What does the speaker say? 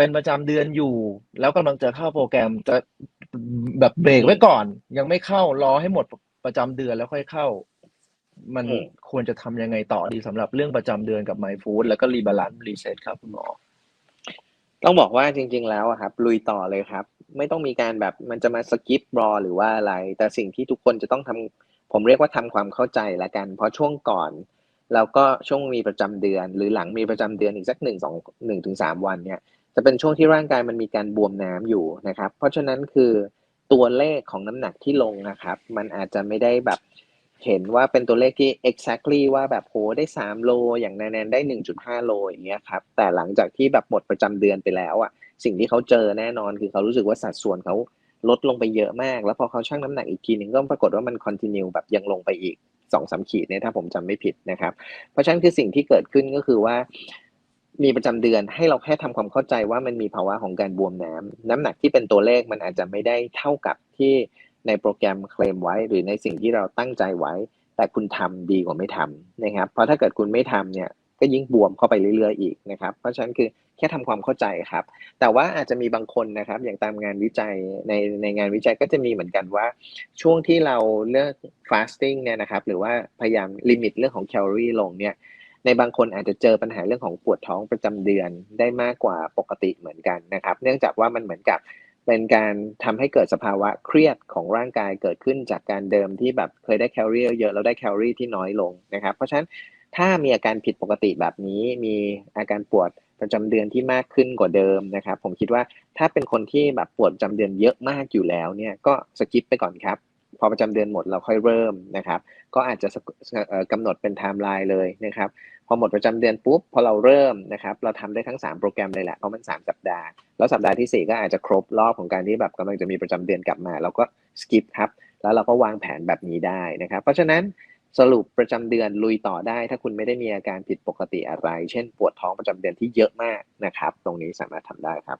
เป็นประจำเดือนอยู่ แล้วกำลังจะเข้าโปรแกรมจะแบบเบรกไว้ก่อน ยังไม่เข้ารอให้หมดประจำเดือนแล้วค่อยเข้า มันอืมควรจะทำยังไงต่อดีสำหรับเรื่องประจำเดือนกับไมฟู้ดแล้วก็รีบาลานซ์รีเซ็ตครับคุณหมอต้องบอกว่าจริง ๆ แล้วอะครับ ลุยต่อเลยครับ ไม่ต้องมีการแบบมันจะมาสกิปรอหรือว่าอะไร แต่สิ่งที่ทุกคนจะต้องทำผมเรียกว่าทำความเข้าใจละกัน เพราะช่วงก่อนแล้วก็ช่วงมีประจำเดือน หรือหลังมีประจำเดือนอีกสักหนึ่งสองหนึ่งถึงสามวันเนี่ย จะเป็นช่วงที่ร่างกายมันมีการบวมน้ำอยู่นะครับ เพราะฉะนั้นคือตัวเลขของน้ำหนักที่ลงนะครับ มันอาจจะไม่ได้แบบเห็นว่าเป็นตัวเลขที่ exactly ว่าแบบโหได้สามโล อย่างแนนได้หนึ่งจุดห้าโลอย่างเงี้ยครับ แต่หลังจากที่แบบหมดประจำเดือนไปแล้วอะ สิ่งที่เขาเจอแน่นอนคือเขารู้สึกว่าสัดส่วนเขาลดลงไปเยอะมาก แล้วพอเขาชั่งน้ำหนักอีกทีหนึ่งก็ปรากฏว่ามัน continue แบบยังลงไปอีกสองสามขีดเนี่ยถ้าผมจำไม่ผิดนะครับ เพราะฉะนั้นคือสิ่งที่เกิดขึ้นก็คือว่า มีประจำเดือนให้เราแค่ทำความเข้าใจว่ามันมีภาวะของการบวมน้ำน้ำหนักที่เป็นตัวเลขมันอาจจะไม่ได้เท่ากับที่ในโปรแกรมเคลมไว้ หรือในสิ่งที่เราตั้งใจไว้ แต่คุณทำดีกว่าไม่ทำนะครับ เพราะถ้าเกิดคุณไม่ทำเนี่ยก็ยิ่งบวมเข้าไปเรื่อยๆอีกนะครับ เพราะฉะนั้นคือแค่ทำความเข้าใจครับ แต่ว่าอาจจะมีบางคนนะครับ อย่างตามงานวิจัยในในงานวิจัยก็จะมีเหมือนกันว่า ช่วงที่เราเลือก fasting เนี่ยนะครับ หรือว่าพยายามลิมิตเรื่องของแคลอรี่ลงเนี่ย ในบางคนอาจจะเจอปัญหาเรื่องของปวดท้องประจำเดือนได้มากกว่าปกติเหมือนกันนะครับ เนื่องจากว่ามันเหมือนกับเป็นการทำให้เกิดสภาวะเครียดของร่างกายเกิดขึ้นจากการเดิมที่แบบเคยได้แคลอรี่เยอะแล้วได้แคลอรี่ที่น้อยลงนะครับ เพราะฉะนั้นถ้ามีอาการผิดปกติแบบนี้มีอาการปวดประจำเดือนที่มากขึ้นกว่าเดิมนะครับ ผมคิดว่าถ้าเป็นคนที่แบบปวดประจำเดือนเยอะมากอยู่แล้วเนี่ยก็สกิปไปก่อนครับ พอประจำเดือนหมดเราค่อยเริ่มนะครับ ก็อาจจะกเอ่อกำหนดเป็นไทม์ไลน์เลยนะครับ พอหมดประจำเดือนปุ๊บพอเราเริ่มนะครับ เราทำได้ทั้ง 3 โปรแกรมเลยแหละเพราะมัน 3 สัปดาห์ แล้วสัปดาห์ทีสี่4 ก็อาจจะครบรอบของการที่แบบกำลังจะมีประจำเดือนกลับมาเราก็สกิปครับแล้วเราก็วางแผนแบบนี้ได้นะครับ เพราะฉะนั้นสรุปประจำเดือนลุยต่อได้ ถ้าคุณไม่ได้มีอาการผิดปกติอะไร เช่น ปวดท้องประจำเดือนที่เยอะมากนะครับ ตรงนี้สามารถทำได้ครับ